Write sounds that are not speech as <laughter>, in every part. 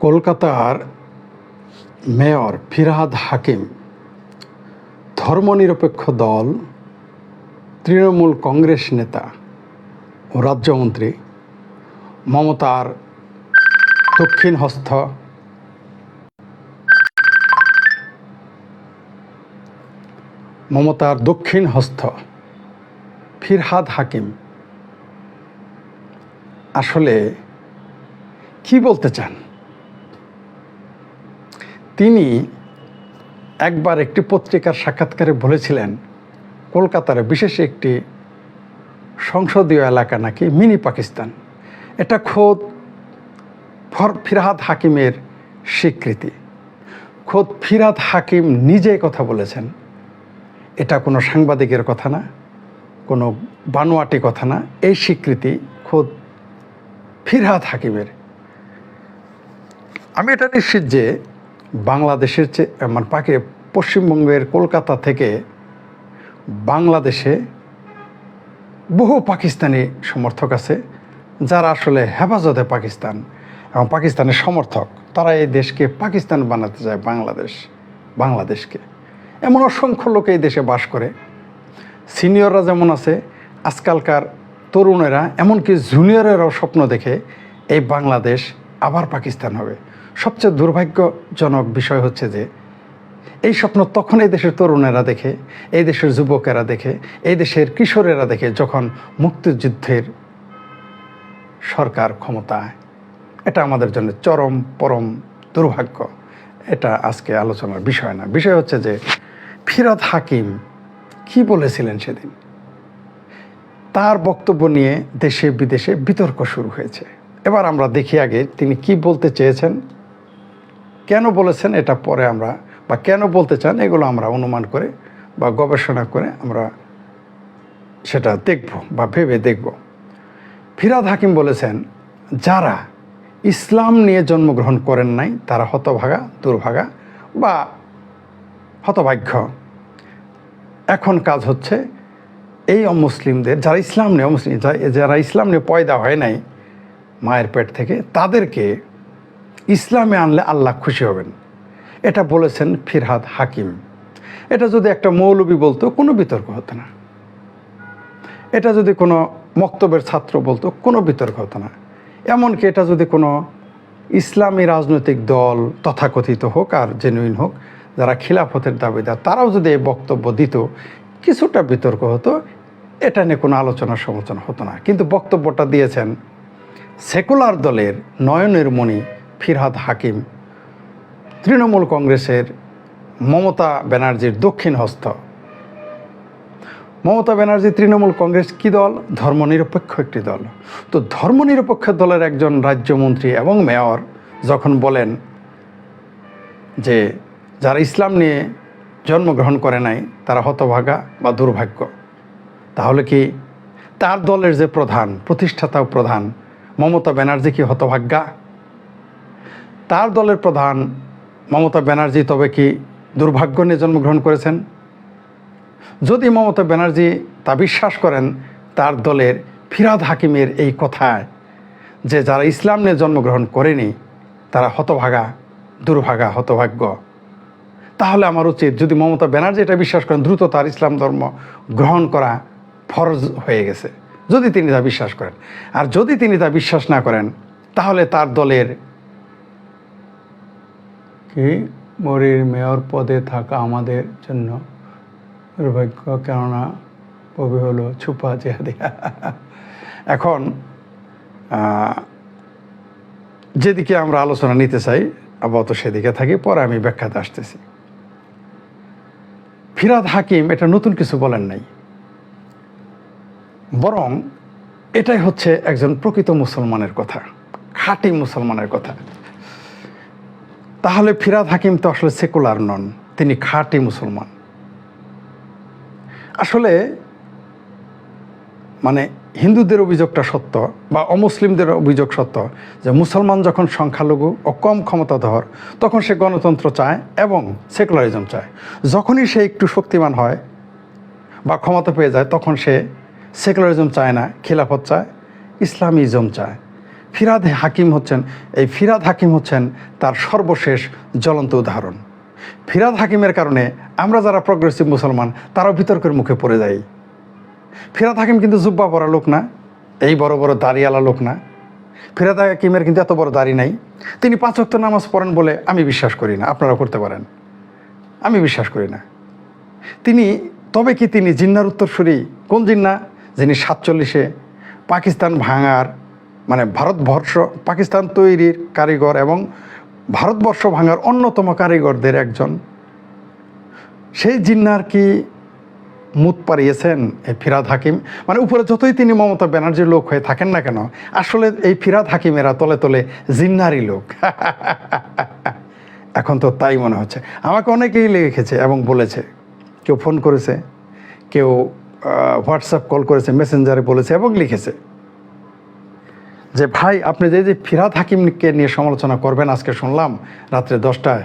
কলকাতার মেয়র ফিরহাদ হাকিম, ধর্মনিরপেক্ষ দল, তৃণমূল কংগ্রেস নেতা ও রাজ্যমন্ত্রী মমতার দক্ষিণ হস্ত। মমতার দক্ষিণ হস্ত ফিরহাদ হাকিম। আসলে কি বলতে চান? তিনি একবার একটি পত্রিকার সাক্ষাৎকারে বলেছিলেন, কলকাতার বিশেষ একটি সংসদীয় এলাকা নাকি মিনি পাকিস্তান। এটা খোদ ফর- ফিরহাদ হাকিমের স্বীকৃতি। খোদ ফিরহাদ হাকিম নিজে কথা বলেছেন। এটা কোনো সাংবাদিকের কথা না, কোনো বানোয়াটি কথা না। এই স্বীকৃতি খোদ ফিরহাদ হাকিমের। আমি এটা নিশ্চিত যে বাংলাদেশের চেয়ে মানে পাকে পশ্চিমবঙ্গের কলকাতা থেকে বাংলাদেশে বহু পাকিস্তানি সমর্থক আছে, যারা আসলে হেফাজতে পাকিস্তান এবং পাকিস্তানের সমর্থক। তারা এই দেশকে পাকিস্তান বানাতে চায়, বাংলাদেশ, বাংলাদেশকে। এমন অসংখ্য লোক এই দেশে বাস করে। সিনিয়ররা যেমন আছে, আজকালকার তরুণেরা, এমনকি জুনিয়রেরাও স্বপ্ন দেখে এই বাংলাদেশ আবার পাকিস্তান হবে। সবচেয়ে দুর্ভাগ্যজনক বিষয় হচ্ছে যে, এই স্বপ্ন তখন এই দেশের তরুণেরা দেখে, এই দেশের যুবকেরা দেখে, এই দেশের কিশোরেরা দেখে যখন মুক্তিযুদ্ধের সরকার ক্ষমতায়। এটা আমাদের জন্য চরম, পরম দুর্ভাগ্য। এটা আজকে আলোচনার বিষয় না। বিষয় হচ্ছে যে ফিরাদ হাকিম কি বলেছিলেন সেদিন? তার বক্তব্য নিয়ে দেশে বিদেশে বিতর্ক শুরু হয়েছে। এবার আমরা দেখি আগে তিনি কি বলতে চেয়েছেন। কেন বলেছেন এটা পরে আমরা, বা কেন বলতে চান, এগুলো আমরা অনুমান করে বা গবেষণা করে আমরা সেটা দেখব বা ভেবে দেখব। ফিরাদ হাকিম বলেছেন, যারা ইসলাম নিয়ে জন্মগ্রহণ করেন নাই, তারা হতভাগা, দুর্ভাগা বা হতভাগ্য। এখন কাজ হচ্ছে এই অমুসলিমদের, যারা ইসলাম নিয়ে অমুসলিম, যারা ইসলাম নিয়ে পয়দা হয় নাই মায়ের পেট থেকে, তাদেরকে ইসলামে আনলে আল্লাহ খুশি হবেন। এটা বলেছেন ফিরহাদ হাকিম। এটা যদি একটা মৌলবী বলতো, কোনো বিতর্ক হতো না। এটা যদি কোনো মক্তবের ছাত্র বলতো, কোনো বিতর্ক হতো না। এমনকি এটা যদি কোনো ইসলামী রাজনৈতিক দল তথাকথিত হোক আর জেনুইন হোক, যারা খিলাফতের দাবিদার, তারাও যদি এই বক্তব্য দিত, কিছুটা বিতর্ক হতো। এটা নিয়ে কোনো আলোচনা সমালোচনা হতো না। কিন্তু বক্তব্যটা দিয়েছেন সেকুলার দলের নয়নের মণি ফিরহাদ হাকিম, তৃণমূল কংগ্রেসের মমতা ব্যানার্জির দক্ষিণ হস্ত। মমতা ব্যানার্জি, তৃণমূল কংগ্রেস কি দল? ধর্মনিরপেক্ষ একটি দল। তো ধর্মনিরপেক্ষ দলের একজন রাজ্যমন্ত্রী এবং মেয়র যখন বলেন যে যারা ইসলাম নিয়ে জন্মগ্রহণ করে নাই, তারা হতভাগা বা দুর্ভাগ্য। তাহলে কি তার দলের যে প্রধান প্রতিষ্ঠাতা প্রধান, মমতা ব্যানার্জি কি হতভাগ্যা? তার দলের প্রধান মমতা ব্যানার্জি তবে কি দুর্ভাগ্য নিয়ে জন্মগ্রহণ করেছেন? যদি মমতা ব্যানার্জি তা বিশ্বাস করেন, তার দলের ফিরাদ হাকিমের এই কথায় যে যারা ইসলাম নিয়ে জন্মগ্রহণ করেনি, তারা হতভাগা, দুর্ভাগা, হতভাগ্য। তাহলে আমার উচিত যদি মমতা ব্যানার্জি এটা বিশ্বাস করেন, দ্রুত তার ইসলাম ধর্ম গ্রহণ করা ফরজ হয়ে গেছে। যদি তিনি তা বিশ্বাস করেন। আর যদি তিনি তা বিশ্বাস না করেন, তাহলে তার দলের কি? মরির মেয়র পদে থাকা আমাদের জন্য দুর্ভাগ্য, কেননা কবি হলো ছুপা জেহাদিয়া এখন যেদিকে আমরা আলোচনা নিতে চাই, আপাতত সেদিকে থাকি, পরে আমি ব্যাখ্যাতে আসতেছি। ফিরাদ হাকিম এটা নতুন কিছু বলেন নাই। বরং এটাই হচ্ছে একজন প্রকৃত মুসলমানের কথা, খাঁটি মুসলমানের কথা। তাহলে ফিরাদ হাকিম তো আসলে সেকুলার নন, তিনি খাঁটি মুসলমান। আসলে মানে হিন্দুদের অভিযোগটা সত্য বা অমুসলিমদের অভিযোগ সত্য যে মুসলমান যখন সংখ্যালঘু ও কম ক্ষমতাধর, তখন সে গণতন্ত্র চায় এবং সেকুলারিজম চায়। যখনই সে একটু শক্তিমান হয় বা ক্ষমতা পেয়ে যায়, তখন সে সেকুলারিজম চায় না, খিলাফত চায়, ইসলামিজম চায়। ফিরাদ হাকিম হচ্ছেন, এই ফিরাদ হাকিম হচ্ছেন তার সর্বশেষ জ্বলন্ত উদাহরণ। ফিরাদ হাকিমের কারণে আমরা যারা প্রগ্রেসিভ মুসলমান, তারাও বিতর্কের মুখে পড়ে যাই। ফিরাদ হাকিম কিন্তু জুব্বা পরা লোক না, এই বড় বড় দাড়িওয়ালা লোক না। ফিরাদ হাকিমের কিন্তু এত বড় দাড়ি নাই। তিনি পাঁচ ওয়াক্ত নামাজ পড়েন বলে আমি বিশ্বাস করি না আপনারা করতে পারেন। আমি বিশ্বাস করি না। তিনি, তবে কি তিনি জিন্নার উত্তরসূরি? কোন জিন্না? যিনি সাতচল্লিশে পাকিস্তান ভাঙার মানে ভারতবর্ষ, পাকিস্তান তৈরির কারিগর এবং ভারতবর্ষ ভাঙার অন্যতম কারিগরদের একজন। সেই জিন্নার কি মুত পারিয়েছেন এই ফিরাদ হাকিম? মানে উপরে যতই তিনি মমতা ব্যানার্জির লোক হয়ে থাকেন না কেন, আসলে এই ফিরাদ হাকিমেরা তলে তলে জিন্নারই লোক। <laughs> এখন তো তাই মনে হচ্ছে। আমাকে অনেকেই লিখেছে এবং বলেছে, কেউ ফোন করেছে, কেউ হোয়াটসঅ্যাপ কল করেছে, মেসেঞ্জারে বলেছে এবং লিখেছে। যে, ভাই, আপনি যে যে ফিরাদ হাকিমকে নিয়ে সমালোচনা করবেন, আজকে শুনলাম রাত্রে দশটায়,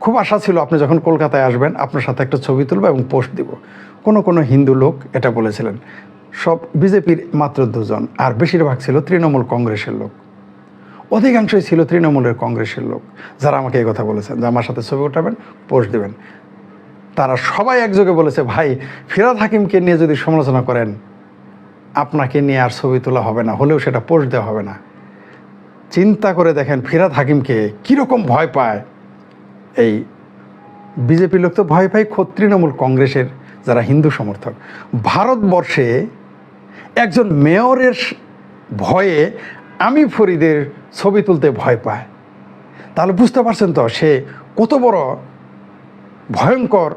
খুব আশা ছিল আপনি যখন কলকাতায় আসবেন, আপনার সাথে একটা ছবি তুলবো এবং পোস্ট দিব। কোনো কোনো হিন্দু লোক এটা বলেছিলেন। সব বিজেপির মাত্র দুজন, আর বেশিরভাগ ছিল তৃণমূল কংগ্রেসের লোক। অধিকাংশই ছিল তৃণমূলের কংগ্রেসের লোক, যারা আমাকে এই কথা বলেছেন যে, আমার সাথে ছবি উঠাবেন, পোস্ট দেবেন। তারা সবাই একযোগে বলেছে, ভাই ফিরাদ হাকিমকে নিয়ে যদি সমালোচনা করেন আপনাকে নিয়ে আর ছবি তোলা হবে না, হলেও সেটা পোস্ট দেওয়া হবে না। চিন্তা করে দেখেন ফিরাদ হাকিমকে কীরকম ভয় পায়। এই বিজেপি লোক তো ভয় পায় খোদ তৃণমূল কংগ্রেসের যারা হিন্দু সমর্থক। ভারতবর্ষে একজন মেয়রের ভয়ে আমি ফরিদের ছবি তুলতে ভয় পায়। তাহলে বুঝতে পারছেন তো, সে কত বড় ভয়ঙ্কর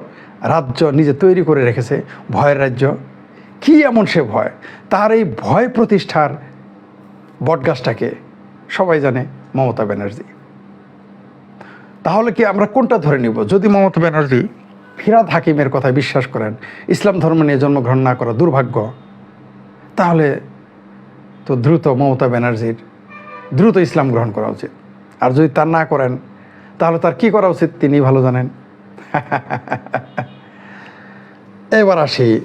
রাজ্য নিজে তৈরি করে রেখেছে, ভয়ের রাজ্য। কি এমন সে ভয়? তার এই ভয় প্রতিষ্ঠার বটগাছটাকে সবাই জানে মমতা ব্যানার্জি। তাহলে কি আমরা কোনটা ধরে নিব? যদি মমতা ব্যানার্জি ফিরাদ হাকিমের কথায় বিশ্বাস করেন, ইসলাম ধর্ম নিয়ে জন্মগ্রহণ না করা দুর্ভাগ্য, তাহলে তো দ্রুত মমতা ব্যানার্জির, দ্রুত ইসলাম গ্রহণ করা উচিত। আর যদি তার না করেন, তাহলে তার কি করা উচিত তিনি ভালো জানেন? <laughs> এবার আসি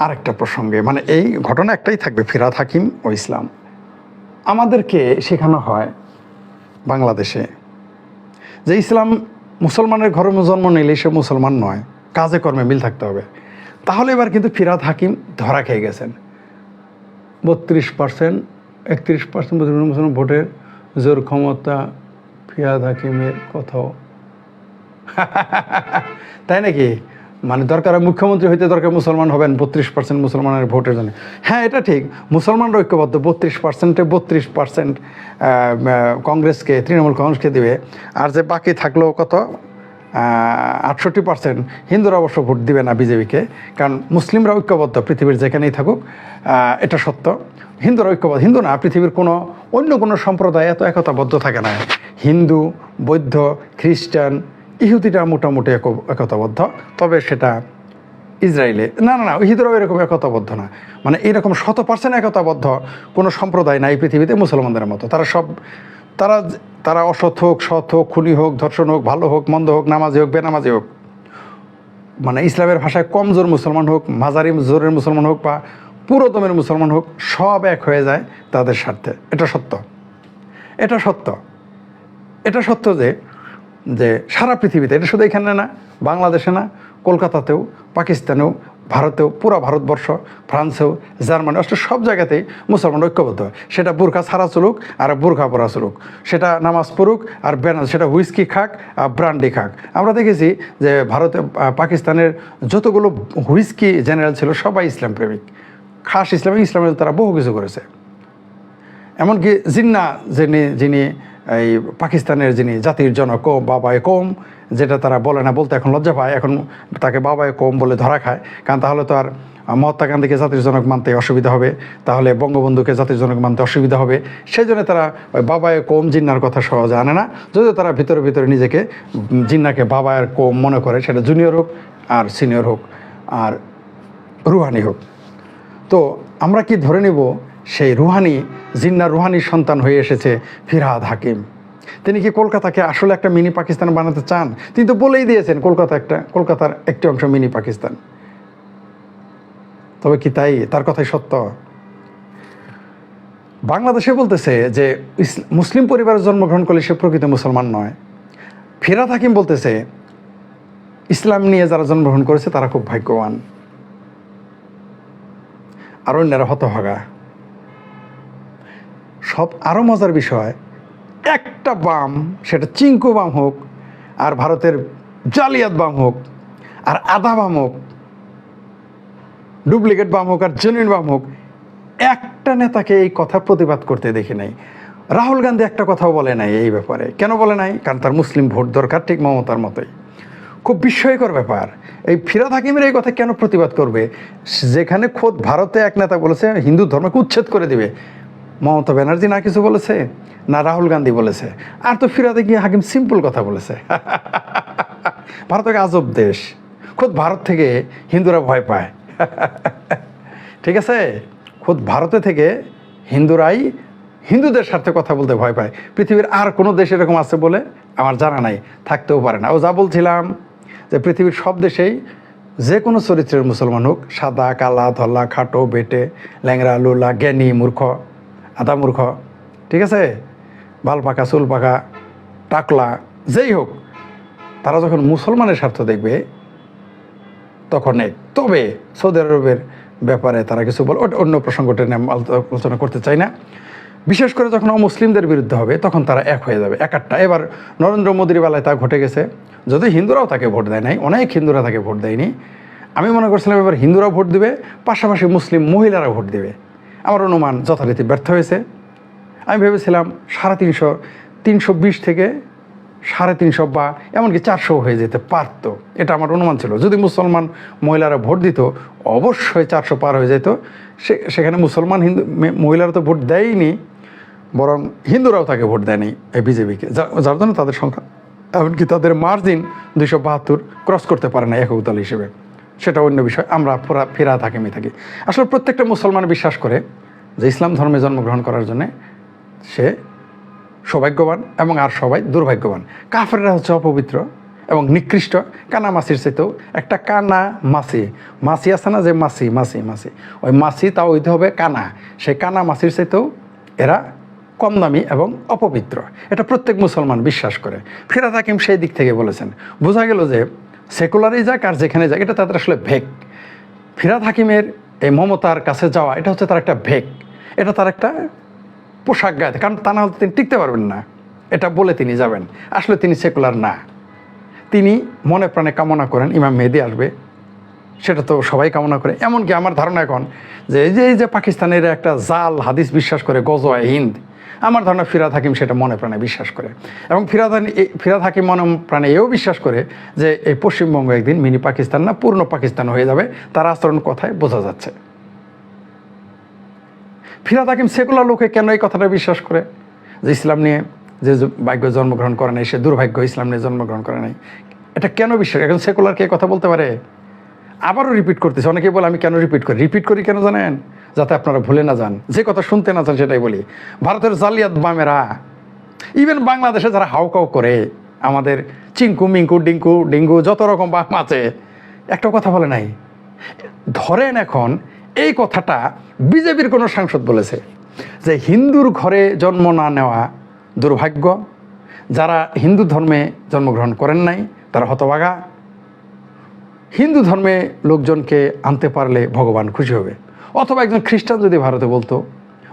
আরেকটা প্রসঙ্গে মানে এই ঘটনা একটাই থাকবে, ফিরাদ হাকিম ও ইসলাম। আমাদেরকে শেখানো হয় বাংলাদেশে যে ইসলাম মুসলমানের ঘরে জন্ম নিলে সে মুসলমান নয়, কাজে কর্মে মিল থাকতে হবে। তাহলে এবার কিন্তু ফিরাদ হাকিম ধরা খেয়ে গেছেন। বত্রিশ পার্সেন্ট একত্রিশ পার্সেন্ট মুসলমান ভোটের জোর ক্ষমতা ফিরাদ হাকিমের কথাও। <laughs> তাই নাকি? মানে দরকার মুখ্যমন্ত্রী হইতে দরকার মুসলমান হবেন, বত্রিশ পার্সেন্ট মুসলমানের ভোটের জন্য। হ্যাঁ এটা ঠিক। মুসলমানরা ঐক্যবদ্ধ, বত্রিশ পার্সেন্টে বত্রিশ পার্সেন্ট কংগ্রেসকে, তৃণমূল কংগ্রেসকে দিবে। আর যে বাকি থাকল কত? আটষট্টি পার্সেন্ট হিন্দুরা অবশ্য ভোট দিবে না বিজেপিকে, কারণ মুসলিমরা ঐক্যবদ্ধ, পৃথিবীর যেখানেই থাকুক। এটা সত্য। হিন্দুরা ঐক্যবদ্ধ, হিন্দু না, পৃথিবীর কোনো, অন্য কোনো সম্প্রদায় এত একতাবদ্ধ থাকে না। হিন্দু, বৌদ্ধ, খ্রিস্টান ইহুদিটা মোটামুটি এক- একতাবদ্ধ, তবে সেটা ইসরায়েলে না না না হিন্দুরাও এরকম একতাবদ্ধ না। মানে এরকম শত পার্সেন্ট একতাবদ্ধ কোনো সম্প্রদায় নাই পৃথিবীতে মুসলমানদের মতো। তারা সব তারা তারা অসৎ হোক, সৎ হোক, খুনি হোক, ধর্ষণ হোক, ভালো হোক, মন্দ হোক, নামাজি হোক, বেনামাজি হোক। মানে ইসলামের ভাষায় কমজোর মুসলমান হোক, মাঝারি জোরের মুসলমান হোক বা পুরোদমের মুসলমান হোক, সব এক হয়ে যায় তাদের স্বার্থে। এটা সত্য। এটা সত্য। এটা সত্য যে যে সারা পৃথিবীতে, এটা শুধু এখানে না, বাংলাদেশে না, কলকাতাতেও, পাকিস্তানেও, ভারতেও, পুরো ভারতবর্ষ, ফ্রান্সেও, জার্মানি অস্ট্রেলিয়া সব জায়গাতেই মুসলমান ঐক্যবদ্ধ হয়। সেটা বুর্খা ছাড়া চলুক, আর বুর্খা পরা চলুক। সেটা নামাজ পড়ুক, আর বেনাজ সেটা হুইস্কি খাক, আর ব্রান্ডি খাক। আমরা দেখেছি যে ভারতে পাকিস্তানের যতগুলো হুইস্কি জেনারেল ছিল, সবাই ইসলাম প্রেমিক খাস ইসলামিক ইসলামের তারা বহু কিছু করেছে। এমনকি জিন্না যিনি যিনি এই পাকিস্তানের যিনি জাতির জনক বাবায় কম, যেটা তারা বলে না, বলতে এখন লজ্জা পায়। এখন তাকে বাবায় কম বলে ধরা খায়। কারণ তাহলে তো আর মহাত্মা গান্ধীকে জাতির জনক মানতে অসুবিধা হবে। তাহলে বঙ্গবন্ধুকে জাতির জনক মানতে অসুবিধা হবে। সেই জন্য তারা ওই বাবায় কম জিন্নার কথা সহজে আনে না। যদিও তারা ভিতরে ভিতরে নিজেকে জিন্নাকে বাবায়ের কম মনে করে, সেটা জুনিয়র হোক আর সিনিয়র হোক আর রুহানি হোক। তো আমরা কি ধরে নেব সেই রুহানি জিন্না রুহানির সন্তান হয়ে এসেছে ফিরহাদ হাকিম। তিনি কি কলকাতাকে আসলে একটা মিনি পাকিস্তান বানাতে চান? তিনি তো বলেই দিয়েছেন কলকাতা একটা, কলকাতার একটি অংশ মিনি পাকিস্তান। তবে কি তাই? তার কথাই সত্য। বাংলাদেশে বলতেছে যে মুসলিম পরিবারে জন্মগ্রহণ করলে সে প্রকৃত মুসলমান নয়। ফিরাত হাকিম বলতেছে, ইসলাম নিয়ে যারা জন্মগ্রহণ করেছে তারা খুব ভাগ্যবান। আর অন্যরা হতভাগা। সব আরও মজার বিষয়, একটা বাম, সেটা চিঙ্কু বাম হোক, আর ভারতের জালিয়াত বাম হোক, আর আধা বাম হোক, ডুপ্লিকেট বাম হোক, আর জেনুইন বাম হোক, একটা নেতাকে এই কথা প্রতিবাদ করতে দেখি নাই। রাহুল গান্ধী একটা কথাও বলে নাই এই ব্যাপারে। কেন বলে নাই? কারণ তার মুসলিম ভোট দরকার ঠিক মমতার মতোই। খুব বিস্ময়কর ব্যাপার। এই ফিরাদ হাকিমের এই কথা কেন প্রতিবাদ করবে? যেখানে খোদ ভারতে এক নেতা বলেছে, হিন্দু ধর্মকে উচ্ছেদ করে দিবে। মমতা ব্যানার্জি না কিছু বলেছে, না রাহুল গান্ধী বলেছে, আর তো ফিরাতে গিয়ে হাকিম সিম্পল কথা বলেছে। <laughs> ভারত এক আজব দেশ। খোদ ভারত থেকে হিন্দুরা ভয় পায়। <laughs> ঠিক আছে? খোদ ভারতে থেকে হিন্দুরাই হিন্দুদের সাথে কথা বলতে ভয় পায়। পৃথিবীর আর কোনো দেশ এরকম আছে বলে আমার জানা নাই, থাকতেও পারে না। ও যা বলছিলাম যে পৃথিবীর সব দেশেই যে কোনো চরিত্রের মুসলমান হোক, সাদা, কালা, ধলা, খাটো, বেটে ল্যাংরা লোলা, জ্ঞানী, মূর্খ আধা মূর্খ ঠিক আছে? বাল পাকা, চুল পাকা, টাকলা, যেই হোক তারা যখন মুসলমানের স্বার্থ দেখবে, তখন এক তবে সৌদি আরবের ব্যাপারে তারা কিছু বল অন্য প্রসঙ্গটা নিয়ে আলোচনা করতে চাই না। বিশেষ করে যখন মুসলিমদের বিরুদ্ধে হবে, তখন তারা এক হয়ে যাবে, একাট্টা। এবার নরেন্দ্র মোদীর বেলায় তা ঘটে গেছে। যদি হিন্দুরাও তাকে ভোট দেয় নাই, অনেক হিন্দুরা তাকে ভোট দেয়নি। আমি মনে করছিলাম এবার হিন্দুরা ভোট দেবে, পাশাপাশি মুসলিম মহিলারা ভোট দিবে। আমার অনুমান যথারীতি ব্যর্থ হয়েছে। আমি ভেবেছিলাম সাড়ে তিনশো তিনশো বিশ থেকে সাড়ে তিনশো বা এমনকি চারশো হয়ে যেতে পারতো। এটা আমার অনুমান ছিল। যদি মুসলমান মহিলারা ভোট দিত, অবশ্যই চারশো পার হয়ে যেত। সে, সেখানে মুসলমান হিন্দু মহিলারা তো ভোট দেয়নি, বরং হিন্দুরাও তাকে ভোট দেয়নি এই বিজেপিকে। যার জন্য তাদের সংখ্যা, এমনকি তাদের মার্জিন দুইশো বাহাত্তর ক্রস করতে পারে না একক দল হিসেবে। সেটা অন্য বিষয়। আমরা ফোরা ফেরা থাকি থাকি। আসলে প্রত্যেকটা মুসলমান বিশ্বাস করে যে ইসলাম ধর্মে জন্মগ্রহণ করার জন্যে সে সৌভাগ্যবান এবং আর সবাই দুর্ভাগ্যবান। কাফেররা হচ্ছে অপবিত্র এবং নিকৃষ্ট। কানা মাসির চাইতেও একটা কানা মাসি। মাসি আছে না যে মাসি মাসি মাসি। ওই মাসি তাও হইতে হবে কানা। সেই কানা মাসির চাইতেও এরা কম দামি এবং অপবিত্র। এটা প্রত্যেক মুসলমান বিশ্বাস করে। ফিরাত হাকিম সেই দিক থেকে বলেছেন। বোঝা গেল যে সেকুলারই যাক আর যেখানে যাক, এটা তাদের আসলে ভেক ফিরাত হাকিমের এই মমতার কাছে যাওয়া, এটা হচ্ছে তার একটা ভেক এটা তার একটা পোশাক গায়ে। কারণ তা না হলে তিনি টিকতে পারবেন না। এটা বলে তিনি যাবেন। আসলে তিনি সেকুলার না। তিনি মনে প্রাণে কামনা করেন, ইমাম মেহেদি আসবে। সেটা তো সবাই কামনা করে। এমনকি আমার ধারণা এখন যে এই যে এই যে পাকিস্তানের একটা জাল হাদিস বিশ্বাস করে, গজওয়ায় হিন্দ আমার ধারণা ফিরাদ হাকিম সেটা মনে প্রাণে বিশ্বাস করে। এবং ফিরাদ ফিরাদ হাকিম মনে প্রাণে এও বিশ্বাস করে যে এই পশ্চিমবঙ্গ একদিন মিনি পাকিস্তান না পূর্ণ পাকিস্তান হয়ে যাবে, তার আচরণ কথায় বোঝা যাচ্ছে। ফিরাদ হাকিম সেকুলার লোকে কেন এই কথাটা বিশ্বাস করে? যে ইসলাম নিয়ে যে ভাগ্য জন্মগ্রহণ করে নাই, সে দুর্ভাগ্য ইসলাম নিয়ে জন্মগ্রহণ করে নাই। এটা কেন বিশ্বাস এখন সেকুলার কে কথা বলতে পারে? আবারও রিপিট করতেছে। অনেকে বলে, আমি কেন রিপিট করি? রিপিট করি কেন জানেন? যাতে আপনারা ভুলে না যান। যে কথা শুনতে না চান সেটাই বলি। ভারতের জালিয়াত বামেরা ইভেন বাংলাদেশে যারা হাউকাউ করে, আমাদের চিঙ্কু মিঙ্কু ডিঙ্কু ডিঙ্গু, যত রকম বাম আছে একটা কথা বলে নাই। ধরেন এখন, এই কথাটা বিজেপির কোনো সাংসদ বলেছে যে হিন্দুর ঘরে জন্ম না নেওয়া দুর্ভাগ্য। যারা হিন্দু ধর্মে জন্মগ্রহণ করেন নাই, তারা হতবাগা হিন্দু ধর্মে লোকজনকে আনতে পারলে ভগবান খুশি হবে। অথবা একজন খ্রিস্টান যদি ভারতে বলতো,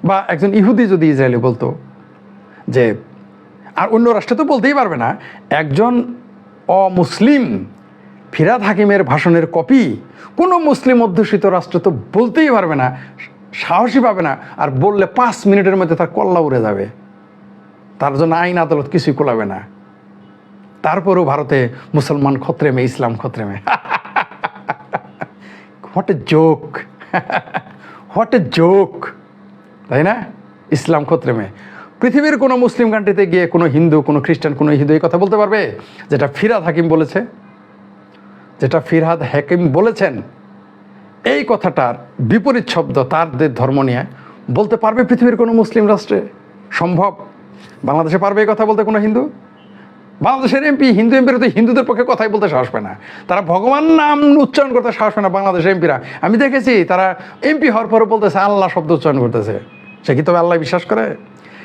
বা একজন ইহুদি যদি ইসরায়েলে বলতো, যে আর অন্য রাষ্ট্রে তো বলতেই পারবে না, একজন অমুসলিম ফিরাদ হাকিমের ভাষণের কপি, কোনো মুসলিম অধ্যুষিত রাষ্ট্র তো বলতেই পারবে না সাহসী পাবে না, আর বললে পাঁচ মিনিটের মধ্যে তার কল্লা উড়ে যাবে। তার জন্য আইন আদালত কিছুই কোলাবে না। তারপরেও ভারতে মুসলমান খত্রেমে, ইসলাম খত্রেমে। <laughs> What a joke what a joke তাই না? ইসলাম খত্রেমে পৃথিবীর কোনো মুসলিম কান্ট্রিতে গিয়ে কোনো হিন্দু, কোনো খ্রিস্টান, কোনো হিন্দু এই কথা বলতে পারবে? যেটা ফিরাদ হাকিম বলেছে। যেটা ফিরহাদ হাকিম বলেছেন। এই কথাটার বিপরীত শব্দ তারদের ধর্ম নিয়ে। বলতে পারবে পৃথিবীর কোনো মুসলিম রাষ্ট্রে? সম্ভব? বাংলাদেশে পারবে এই কথা বলতে কোনো হিন্দু? বাংলাদেশের এমপি, হিন্দু এমপিরা তো হিন্দুদের পক্ষে কথাই বলতে সাহস পায় না। তারা ভগবান নাম উচ্চারণ করতে সাহস পায় না বাংলাদেশের এমপিরা। আমি দেখেছি, তারা এমপি হওয়ার পরে বলতেছে, আল্লাহ শব্দ উচ্চারণ করতেছে। সে কি তবে আল্লাহ বিশ্বাস করে?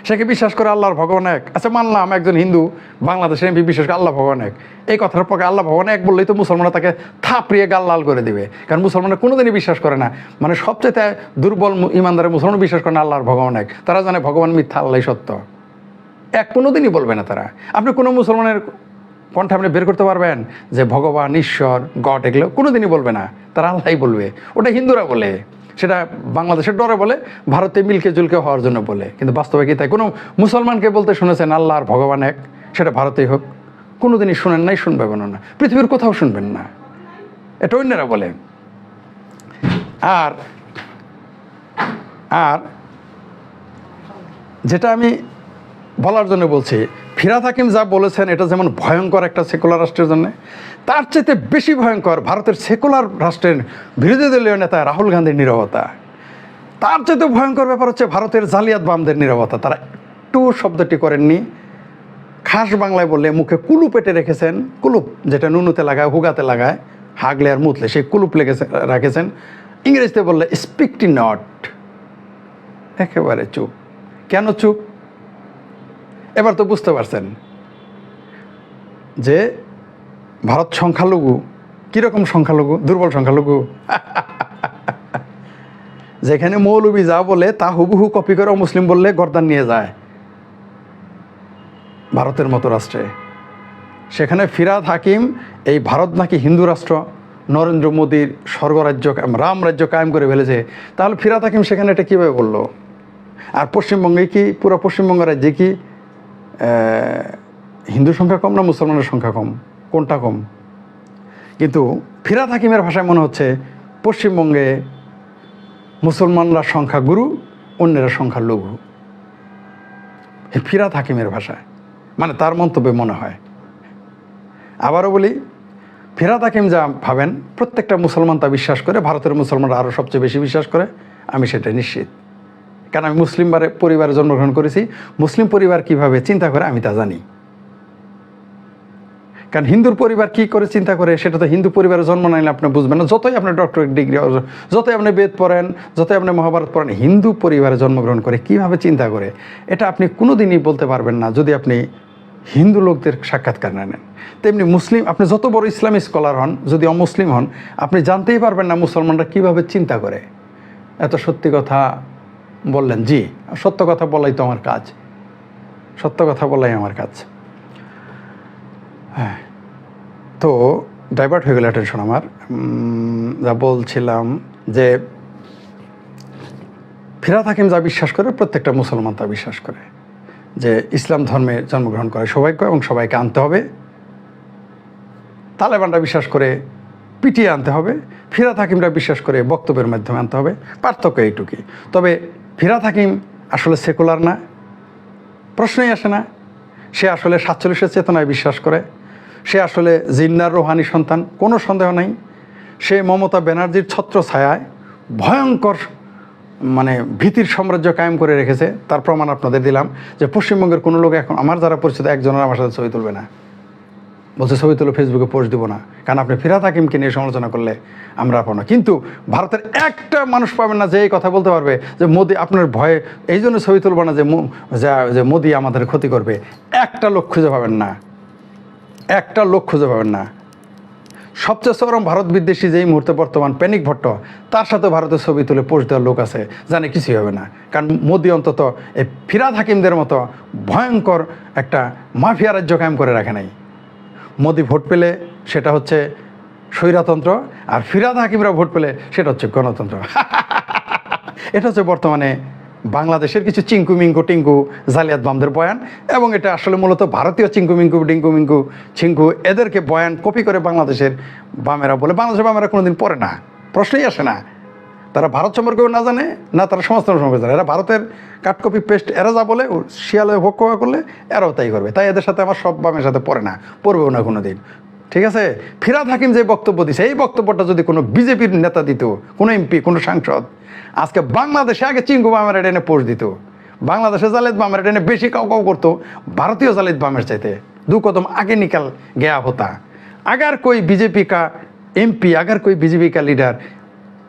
সে কি বিশ্বাস করে আল্লাহর ভগবান এক? আচ্ছা মানলাম একজন হিন্দু বাংলাদেশের এমপি বিশ্বাস করে আল্লাহ ভগবান এক। এই কথার পক্ষে আল্লাহ ভগবান এক বললেই তো মুসলমানরা তাকে থাপড়িয়ে গাল লাল করে দিবে। কারণ মুসলমানরা কোনোদিনই বিশ্বাস করে না। মানে সবচেয়ে দুর্বল ইমানদারে মুসলমান বিশ্বাস করে না আল্লাহর ভগবান এক। তারা জানে ভগবান মিথ্যা আল্লাহ সত্য। এক কোনোদিনই বলবে না তারা। আপনি কোনো মুসলমানের কণ্ঠে আপনি বের করতে পারবেন যে ভগবান, ঈশ্বর, গড এগুলো কোনোদিনই বলবে না। তারা আল্লাহই বলবে। ওটা হিন্দুরা বলে, সেটা বাংলাদেশের ডরে বলে, ভারতে মিলকে জুলকে হওয়ার জন্য বলে। কিন্তু বাস্তবে কি তাই? কোনো মুসলমানকে বলতে শুনেছেন, আল্লাহ আর ভগবান এক সেটা ভারতেই হোক। কোনোদিনই শুনেন নাই শুনবেন না। পৃথিবীর কোথাও শুনবেন না। এটা অন্যরা বলে। আর আর যেটা আমি বলার জন্য বলছি ফিরাত হাকিম যা বলেছেন, এটা যেমন ভয়ঙ্কর একটা সেকুলার রাষ্ট্রের জন্য, তার চাইতে বেশি ভয়ঙ্কর ভারতের সেকুলার রাষ্ট্রের বিরোধী দলীয় নেতা রাহুল গান্ধীর নিরবতা। তার চাইতে ভয়ঙ্কর ব্যাপার হচ্ছে ভারতের জালিয়াত বামদের নিরবতা। তারা একটু শব্দটি করেননি। খাস বাংলায় বললে মুখে কুলু পেটে রেখেছেন কুলুপ যেটা নুনুতে লাগায়, হুগাতে লাগায়, হাগলে আর মুতলে সেই কুলুপ লেগেছে রাখেছেন। ইংরেজিতে বললে স্পিকটি নট একেবারে চুপ। কেন চুপ? এবার তো বুঝতে পারছেন যে ভারত সংখ্যালঘু কীরকম সংখ্যালঘু? দুর্বল সংখ্যালঘু। <laughs> যেখানে মৌলবী যা বলে, তা হুবহু কপি করে মুসলিম বললে গর্দান নিয়ে যায়। ভারতের মতো রাষ্ট্রে। সেখানে ফিরাদ হাকিম, এই ভারত নাকি হিন্দু রাষ্ট্র, নরেন্দ্র মোদীর স্বর্গরাজ্য রাম রাজ্য কায়েম করে ফেলেছে। তাহলে ফিরাদ হাকিম সেখানে এটা কীভাবে বলল? আর পশ্চিমবঙ্গে কি, পুরো পশ্চিমবঙ্গ রাজ্যে কি হিন্দু সংখ্যা কম না মুসলমানের সংখ্যা কম? কোনটা কম? কিন্তু ফিরাদ হাকিমের ভাষায় মনে হচ্ছে পশ্চিমবঙ্গে মুসলমানরা সংখ্যা গুরু, অন্যেরা সংখ্যা লঘু। ফিরাদ হাকিমের ভাষায় মানে তার মন্তব্যে মনে হয়। আবারও বলি ফিরাদ হাকিম যা ভাবেন, প্রত্যেকটা মুসলমান তা বিশ্বাস করে, ভারতের মুসলমানরা আরও সবচেয়ে বেশি বিশ্বাস করে, আমি সেটা নিশ্চিত। কারণ আমি মুসলিম বারে- পরিবারে জন্মগ্রহণ করেছি। মুসলিম পরিবার কীভাবে চিন্তা করে আমি তা জানি। কারণ হিন্দুর পরিবার কি করে চিন্তা করে, সেটা তো হিন্দু পরিবারে জন্ম নিলে আপনি বুঝবেন না। যতই আপনি ডক্টরেট ডিগ্রি যতই আপনি বেদ পড়েন, যতই আপনি মহাভারত পড়েন, হিন্দু পরিবারে জন্মগ্রহণ করে কীভাবে চিন্তা করে, এটা আপনি কোনোদিনই বলতে পারবেন না যদি আপনি হিন্দু লোকদের সাক্ষাৎকার না নেন। তেমনি মুসলিম, আপনি যত বড় ইসলামী স্কলার হন, যদি অমুসলিম হন, আপনি জানতেই পারবেন না মুসলমানরা কীভাবে চিন্তা করে। এত সত্যি কথা বললেন, জি, সত্য কথা বলাই তো আমার কাজ। সত্য কথা বলাই আমার কাজ। হ্যাঁ তো ডাইভার্ট হয়ে গেল অ্যাটেনশন আমার। যা বলছিলাম যে, ফিরাত হাকিম যা বিশ্বাস করে, প্রত্যেকটা মুসলমান তা বিশ্বাস করে। যে, ইসলাম ধর্মে জন্মগ্রহণ করে সবাইকে এবং সবাইকে আনতে হবে। তালেবানরা বিশ্বাস করে পিটিয়ে আনতে হবে। ফিরাত হাকিমরা বিশ্বাস করে বক্তব্যের মাধ্যমে আনতে হবে। পার্থক্য এইটুকুই। তবে ফিরাত হাকিম আসলে সেকুলার না। প্রশ্নই আসে না, সে আসলে সাতচল্লিশের চেতনায় বিশ্বাস করে, সে আসলে জিন্নার রোহানি সন্তান, কোনো সন্দেহ নেই, সে মমতা ব্যানার্জির ছত্র ছায়ায় ভয়ঙ্কর মানে ভীতির সাম্রাজ্য কায়েম করে রেখেছে। তার প্রমাণ আপনাদের দিলাম যে পশ্চিমবঙ্গের কোনো লোক এখন আমার যারা পরিচিত একজনের আমার সাথে ছবি তুলবে না। বলছে, ছবি তুলে ফেসবুকে পোস্ট দিব না। কারণ আপনি ফিরাত হাকিমকে নিয়ে সমালোচনা করলে আমরা পাবো না। কিন্তু ভারতের একটা মানুষ পাবেন না যে এই কথা বলতে পারবে যে, মোদি আপনার ভয়ে এই জন্য ছবি তুলবো না যে যে মোদি আমাদের ক্ষতি করবে। একটা লোক খুঁজে পাবেন না। একটা লোক খুঁজে পাবেন না। সবচেয়ে চরম ভারত বিদ্বেষী যেই মুহূর্তে বর্তমান প্যানিক ভট্ট, তার সাথে ভারতের ছবি তুলে পোস্ট দেওয়ার লোক আছে, জানে কিছুই হবে না। কারণ মোদি অন্তত এই ফিরাদ হাকিমদের মতো ভয়ঙ্কর একটা মাফিয়া রাজ্য কায়েম করে রাখে নাই। মোদি ভোট পেলে সেটা হচ্ছে স্বৈরাতন্ত্র, আর ফিরাদ হাকিমরা ভোট পেলে সেটা হচ্ছে গণতন্ত্র। <laughs> এটা হচ্ছে বর্তমানে বাংলাদেশের কিছু চিঙ্কু মিঙ্কু টিঙ্কু জালিয়াত বামদের বয়ান, এবং এটা আসলে মূলত ভারতীয় চিঙ্কু মিঙ্কু ডিঙ্কু মিঙ্কু ছিঙ্কু, এদেরকে বয়ান কপি করে বাংলাদেশের বামেরা বলে। বাংলাদেশের বামেরা কোনোদিন পড়ে না, প্রশ্নই আসে না। তারা ভারত সম্পর্কেও না জানে, না তারা সমাজ সম্পর্কে জানে। এরা ভারতের কাটকপি পেস্ট এরা যা বলে শিয়ালে ভোগ করলে এরাও তাই করবে। তাই এদের সাথে আমার সব বামের সাথে পড়ে না, পড়বেও না কোনো দিন ঠিক আছে? ফিরাদ হাকিম যে বক্তব্য দিছে, এই বক্তব্যটা যদি কোনো বিজেপির নেতা দিত, কোনো এমপি, কোনো সাংসদ, আজকে বাংলাদেশে আগে চিঙ্গু বামের এনে পোস্ট দিত। বাংলাদেশে জালেদ বামের এনে বেশি কাউ কাউ করতো, ভারতীয় জালেদ বামের চাইতে। দু কদম আগে নিকাল গেয়া হতা। আগার কই বিজেপি কা এমপি, আগার কই বিজেপি কা লিডার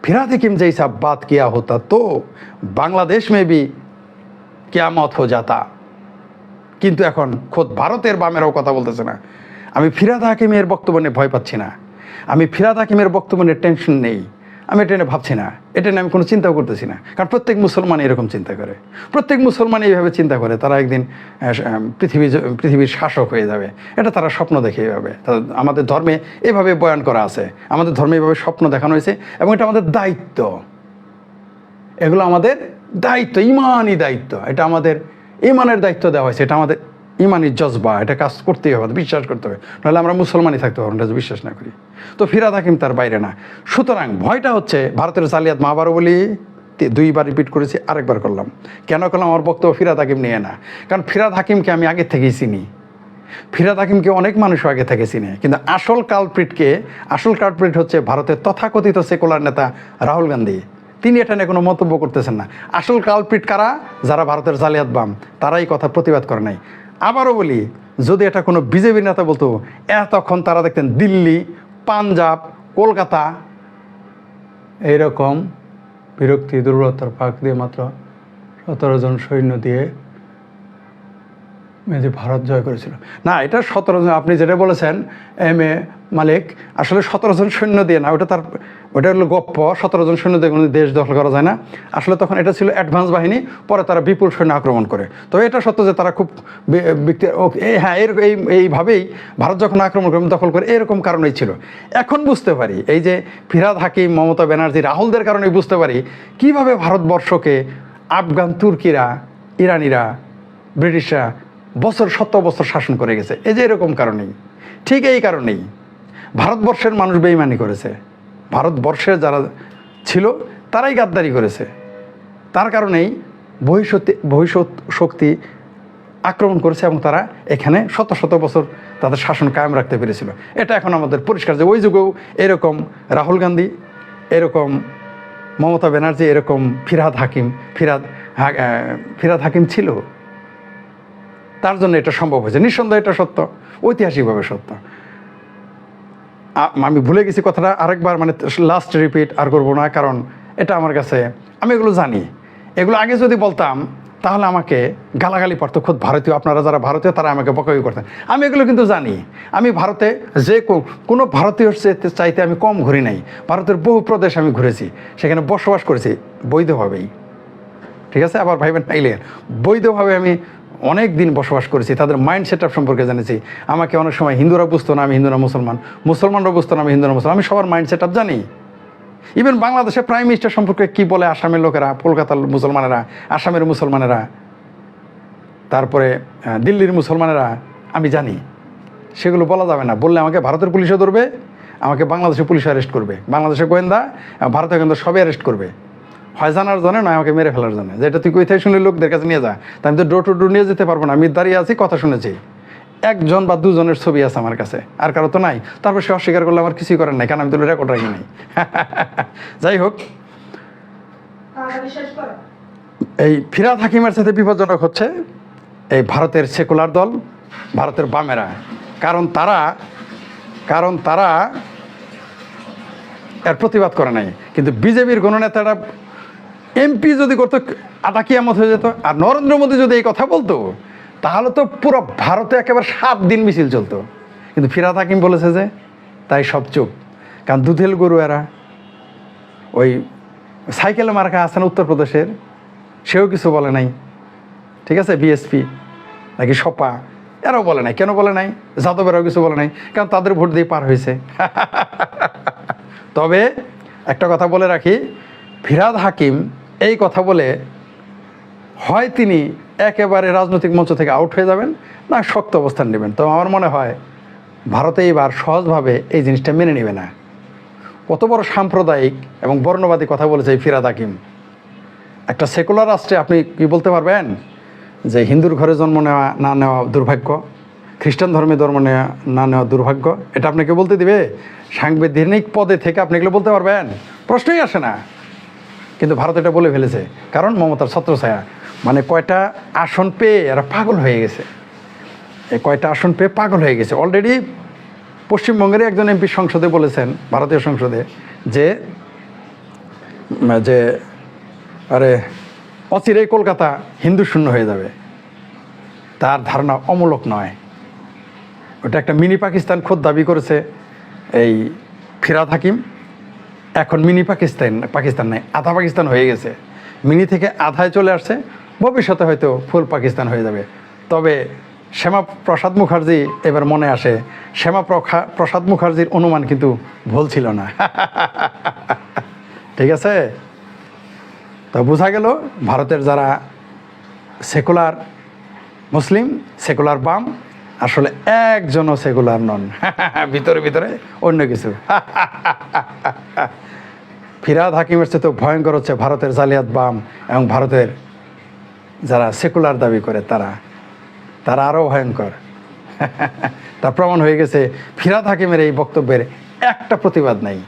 लीडर फिराद हकीम जैसा बात किया होता तो बांग्लादेश में भी কেয়ামত হো যাতা কিন্তু এখন খোদ ভারতের বামেরাও কথা বলতেছে না আমি ফিরাদ হাকিমের বক্তব্য নিয়ে ভয় পাচ্ছি না আমি ফিরাদ হাকিমের বক্তব্য নিয়ে টেনশন নেই আমি এটা নিয়ে ভাবছি না। এটা নিয়ে আমি কোনো চিন্তাও করতেছি না। কারণ প্রত্যেক মুসলমান এরকম চিন্তা করে। প্রত্যেক মুসলমান এইভাবে চিন্তা করে, তারা একদিন পৃথিবী পৃথিবীর শাসক হয়ে যাবে। এটা তারা স্বপ্ন দেখে এইভাবে। আমাদের ধর্মে এভাবে বয়ান করা আছে। আমাদের ধর্মে এভাবে স্বপ্ন দেখানো হয়েছে এবং এটা আমাদের দায়িত্ব। এগুলো আমাদের দায়িত্ব, ইমানই দায়িত্ব। এটা আমাদের ইমানের দায়িত্ব দেওয়া হয়েছে। এটা আমাদের ইমানি জজবা, এটা কাজ করতেই হবে, বিশ্বাস করতে হবে। নাহলে আমরা মুসলমানই থাকতে পারব না বিশ্বাস না করি। তো ফিরাদ হাকিম তার বাইরে না। সুতরাং ভয়টা হচ্ছে, ভারতের জালিয়াত মা বারো বলি দুইবার রিপিট করেছি, আরেকবার করলাম। কেন করলাম? আমার বক্তব্য ফিরাদ হাকিম নিয়ে না। কারণ ফিরাদ হাকিমকে আমি আগে থেকেই চিনি। ফিরাদ হাকিমকে অনেক মানুষও আগে থেকে চিনে। কিন্তু আসল কালপ্রিটকে আসল কালপ্রিট হচ্ছে ভারতের তথাকথিত সেকুলার নেতা রাহুল গান্ধী। তিনি এটা নিয়ে কোনো মন্তব্য করতেছেন না। আসল কালপ্রিট কারা? যারা ভারতের জালিয়াত বাম, তারাই কথা প্রতিবাদ করে নাই। আবারও বলি, যদি এটা কোনো বিজেপি নেতা বলতো, এতক্ষণ তারা দেখতেন দিল্লি, পাঞ্জাব, কলকাতা, এইরকম বিরক্তি, দুর্বলতার ফাঁক দিয়ে মাত্র সতেরো জন সৈন্য দিয়ে যে ভারত জয় করেছিল। না, এটা সতেরো জন, আপনি যেটা বলেছেন, এম এ মালিক, আসলে সতেরো জন সৈন্য দিয়ে না, ওটা তার, ওটা হলো গপ্প, সতেরো জন সৈন্য দিয়ে কোনো দেশ দখল করা যায় না। আসলে তখন এটা ছিল অ্যাডভান্স বাহিনী, পরে তারা বিপুল সৈন্য আক্রমণ করে। তো এটা সত্য যে তারা খুব ব্যক্তি এই হ্যাঁ এর, এই, এইভাবেই ভারত যখন আক্রমণ করে, দখল করে, এরকম কারণেই ছিল। এখন বুঝতে পারি, এই যে ফিরাদ হাকিম, মমতা ব্যানার্জি, রাহুলদের কারণে বুঝতে পারি, কীভাবে ভারতবর্ষকে আফগান তুর্কিরা, ইরানিরা, ব্রিটিশরা বছর শত বছর শাসন করে গেছে। এই যে এরকম কারণেই। ঠিক এই কারণেই ভারতবর্ষের মানুষ বেইমানি করেছে। ভারতবর্ষের যারা ছিল, তারাই গাদ্দারি করেছে। তার কারণেই বহিঃশক্তি ভবিষ্যৎ শক্তি আক্রমণ করেছে এবং তারা এখানে শত শত বছর তাদের শাসন কায়েম রাখতে পেরেছিল। এটা এখন আমাদের পরিষ্কার যে ওই যুগেও এরকম রাহুল গান্ধী, এরকম মমতা ব্যানার্জি, এরকম ফিরাদ হাকিম ফিরাদ ফিরাদ হাকিম ছিল। তার জন্য এটা সম্ভব হয়েছে। নিঃসন্দেহে এটা সত্য। ঐতিহাসিকভাবে সত্য। আমি ভুলে গেছি কথাটা আরেকবার মানে লাস্ট রিপিট আর করব না, কারণ এটা আমার কাছে, আমি এগুলো জানি। এগুলো আগে যদি বলতাম, তাহলে আমাকে গালাগালি পড়তো খুব ভারতীয়। আপনারা যারা ভারতীয়, তারা আমাকে বকাবি করতেন। আমি এগুলো কিন্তু জানি। আমি ভারতে যে কোনো ভারতীয় চাইতে আমি কম ঘুরি নাই। ভারতের বহু প্রদেশ আমি ঘুরেছি। সেখানে বসবাস করেছি, বৈধভাবেই। ঠিক আছে? আবার ভাইবেন নাইলে, বৈধভাবে আমি অনেক দিন বসবাস করেছি, তাদের মাইন্ড সেট সম্পর্কে জেনেছি। আমাকে অনেক সময় হিন্দুরা বুঝতো না আমি হিন্দুরা মুসলমান, মুসলমানরা বুঝতো না আমি হিন্দুরা মুসলমান, আমি সবার মাইন্ড সেট জানি। ইভেন বাংলাদেশের প্রাইম মিনিস্টার সম্পর্কে কি বলে আসামের লোকেরা, কলকাতার মুসলমানেরা, আসামের মুসলমানেরা, তারপরে দিল্লির মুসলমানেরা, আমি জানি। সেগুলো বলা যাবে না। বললে আমাকে ভারতের পুলিশও ধরবে, আমাকে বাংলাদেশের পুলিশ অ্যারেস্ট করবে। বাংলাদেশের গোয়েন্দা ভারতের গোয়েন্দা সবই অ্যারেস্ট করবে। হয় জানার জানে নয় আমাকে মেরে ফেলার জানে। যে এটা তুই কোথায় শুনলে লোকদের কাছে নিয়ে যা। তা আমি তো ডোর টু ডোর নিয়ে যেতে পারব না। আমি দাঁড়িয়ে আছি কথা শুনেছি। একজন বা দুজনের ছবি আছে আমার কাছে। আর কারও তো নাই। তারপর সে অস্বীকার করলে আমার কিছুই করার নাই কারণ আমি তো রেকর্ড রাখি নাই। <laughs> যাই হোক। এই ফিরাদ হাকিমের সাথে বিপজ্জনক হচ্ছে এই ভারতের সেকুলার দল ভারতের বামেরা। কারণ তারা কারণ তারা এর প্রতিবাদ করে নাই। কিন্তু বিজেপির গণনেতারা এমপি যদি করতো আটা কিয়ামত হয়ে যেত। আর নরেন্দ্র মোদী যদি এই কথা বলতো, তাহলে তো পুরো ভারতে একেবারে সাত দিন মিছিল চলতো। কিন্তু ফিরাদ হাকিম বলেছে যে, তাই সব চুপ। কারণ দুধেল গরু এরা, ওই সাইকেল মার্কা আছে না উত্তরপ্রদেশের, সেও কিছু বলে নাই। ঠিক আছে, বিএসপি, নাকি সপা, এরাও বলে নাই। কেন বলে নাই? যাদবেরাও কিছু বলে নাই। কারণ তাদের ভোট দিয়ে পার হয়েছে। <laughs> তবে একটা কথা বলে রাখি, ফিরাদ হাকিম এই কথা বলে হয় তিনি একেবারে রাজনৈতিক মঞ্চ থেকে আউট হয়ে যাবেন না শক্ত অবস্থান নেবেন। তো আমার মনে হয় ভারতে এবার সহজভাবে এই জিনিসটা মেনে নেবে না। কত বড় সাম্প্রদায়িক এবং বর্ণবাদী কথা বলেছে এই ফিরাদ হাকিম। একটা সেকুলার রাষ্ট্রে আপনি কি বলতে পারবেন? যে হিন্দুর ঘরে জন্ম নেওয়া, না নেওয়া দুর্ভাগ্য, খ্রিস্টান ধর্মে ধর্ম নেওয়া, না নেওয়া দুর্ভাগ্য, এটা আপনাকে বলতে দিবে? সাংবিধানিক পদে থেকে আপনি এগুলো বলতে পারবেন? প্রশ্নই আসে না। কিন্তু ভারত এটা বলে ফেলেছে। কারণ মমতার ছত্রছায়া। মানে কয়টা আসন পেয়ে এরা পাগল হয়ে গেছে। কয়টা আসন পেয়ে পাগল হয়ে গেছে। অলরেডি পশ্চিমবঙ্গের একজন এমপি সংসদে বলেছেন, ভারতীয় সংসদে, যে যে, আরে, অচিরেই কলকাতা হিন্দু শূন্য হয়ে যাবে। তার ধারণা অমূলক নয়। ওটা একটা মিনি পাকিস্তান খোদ দাবি করেছে এই ফিরাদ হাকিম। এখন মিনি পাকিস্তান পাকিস্তান নাই, আধা পাকিস্তান হয়ে গেছে। মিনি থেকে আধায় চলে আসছে, ভবিষ্যতে হয়তো ফুল পাকিস্তান হয়ে যাবে। তবে শ্যামা প্রসাদ মুখার্জি এবার মনে আসে, শ্যামা প্রসাদ মুখার্জির অনুমান কিন্তু ভুল ছিল না। ঠিক আছে? তো বোঝা গেল ভারতের যারা সেকুলার মুসলিম, সেকুলার বাম আসলে একজনও সেকুলার নন। <laughs> ভিতরে ভিতরে, অন্য কিছু। <laughs> ফিরাদ হাকিমের চেয়ে তো ভয়ঙ্কর হচ্ছে ভারতের জালিয়াত বাম এবং ভারতের যারা সেকুলার দাবি করে তারা। তারা আরও ভয়ঙ্কর। <laughs> তার প্রমাণ হয়ে গেছে, ফিরাদ হাকিমের এই বক্তব্যের একটা প্রতিবাদ নাই।